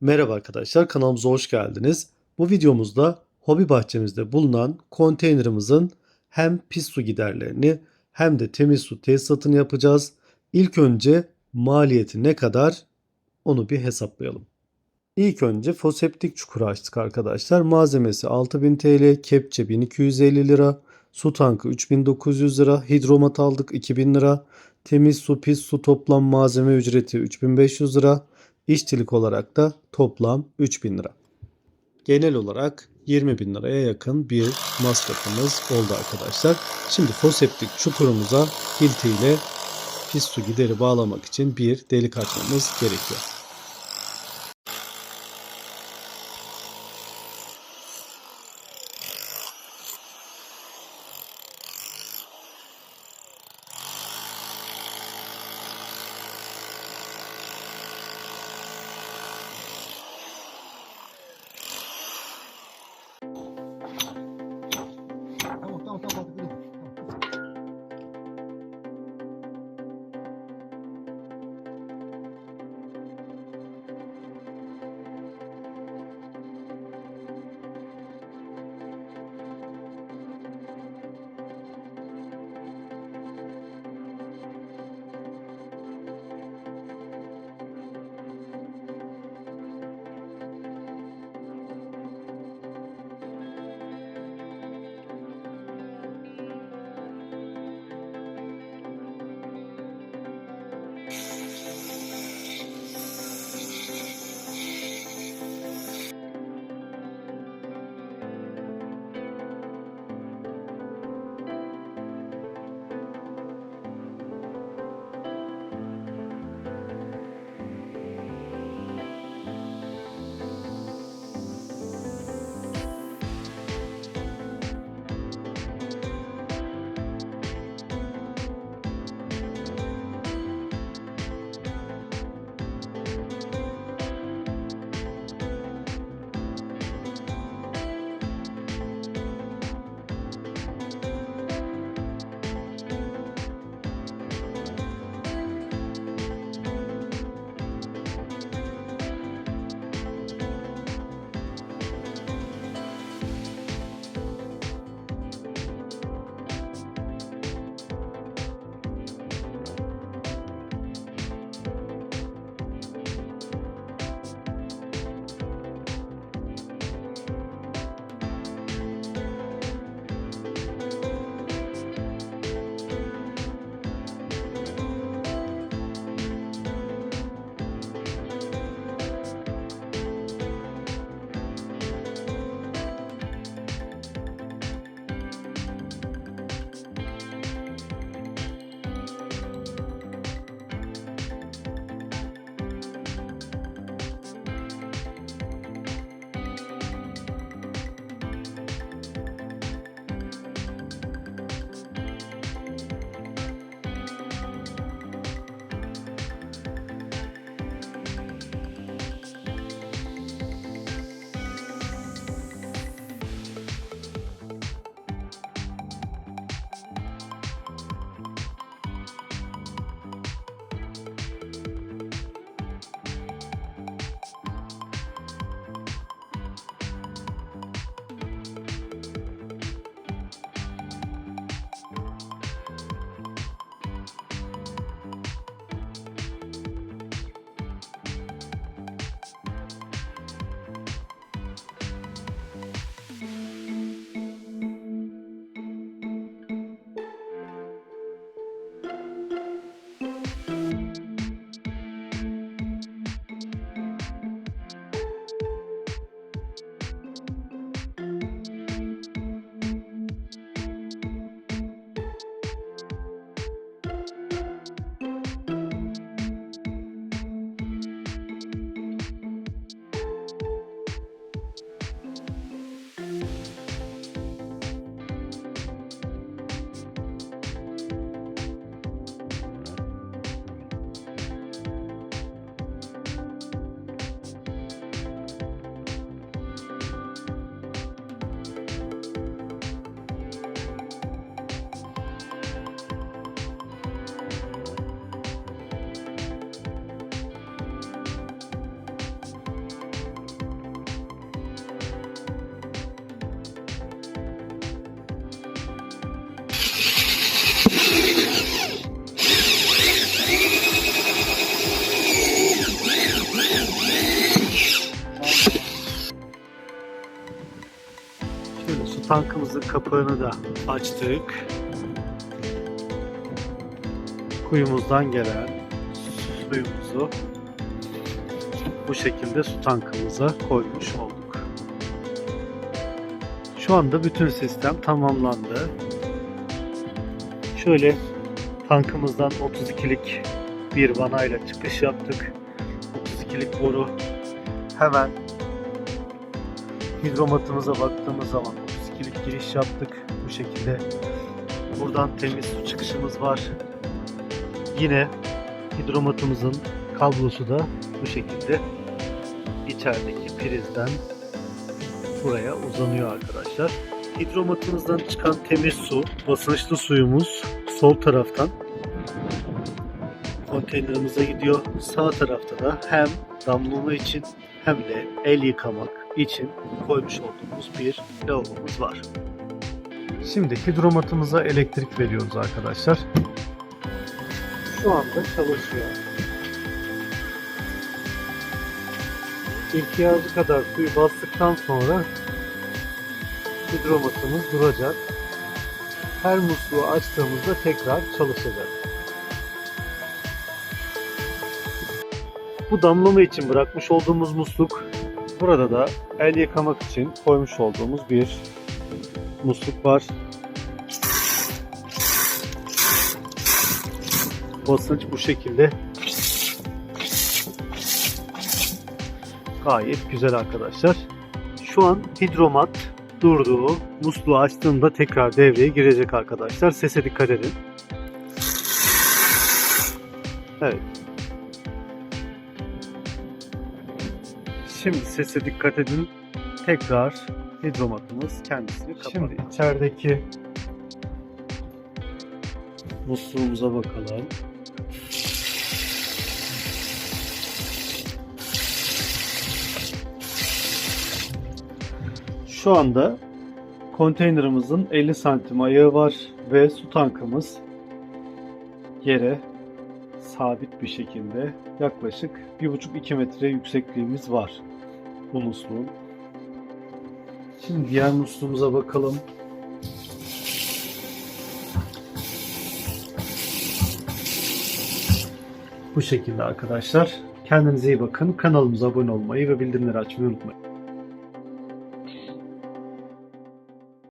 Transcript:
Merhaba arkadaşlar, kanalımıza hoş geldiniz. Bu videomuzda hobi bahçemizde bulunan konteynerimizin hem pis su giderlerini hem de temiz su tesisatını yapacağız. İlk önce maliyeti ne kadar onu bir hesaplayalım. İlk önce foseptik çukuru açtık arkadaşlar. Malzemesi 6000 TL, kepçe 1250 lira, su tankı 3900 lira, hidromat aldık 2000 lira, temiz su pis su toplam malzeme ücreti 3500 lira, İşçilik olarak da toplam 3000 lira. Genel olarak 20 bin liraya yakın bir masrafımız oldu arkadaşlar. Şimdi foseptik çukurumuza hilti ile pis su gideri bağlamak için bir delik açmamız gerekiyor. Tankımızın kapağını da açtık. Kuyumuzdan gelen suyumuzu bu şekilde su tankımıza koymuş olduk. Şu anda bütün sistem tamamlandı. Şöyle tankımızdan 32'lik bir vanayla çıkış yaptık. 32'lik boru hemen hidromatımıza baktığımız zaman 32'lik giriş yaptık. Bu şekilde buradan temiz su çıkışımız var. Yine hidromatımızın kablosu da bu şekilde içerideki prizden buraya uzanıyor arkadaşlar. Hidromatımızdan çıkan temiz su, basınçlı suyumuz sol taraftan konteynerimize gidiyor. Sağ tarafta da hem damlama için hem de el yıkamak için koymuş olduğumuz bir lavabomuz var. Şimdi hidromatımıza elektrik veriyoruz arkadaşlar. Şu anda çalışıyor. İhtiyacı kadar suyu bastıktan sonra hidromatımız duracak. Her musluğu açtığımızda tekrar çalışacak. Bu damlama için bırakmış olduğumuz musluk burada da el yıkamak için koymuş olduğumuz bir musluk var. Basınç bu şekilde. Gayet güzel arkadaşlar. Şu an hidromat durduğu musluğu açtığımda tekrar devreye girecek arkadaşlar. Sese dikkat edin. Evet. Şimdi sese dikkat edin. Tekrar hidromatımız kendisini kapatıyor. Şimdi içerideki musluğumuza bakalım. Şu anda konteynerimizin 50 santim ayağı var ve su tankımız yere sabit bir şekilde yaklaşık 1,5-2 metre yüksekliğimiz var bu musluğun. Şimdi diğer musluğumuza bakalım. Bu şekilde arkadaşlar. Kendinize iyi bakın. Kanalımıza abone olmayı ve bildirimleri açmayı unutmayın.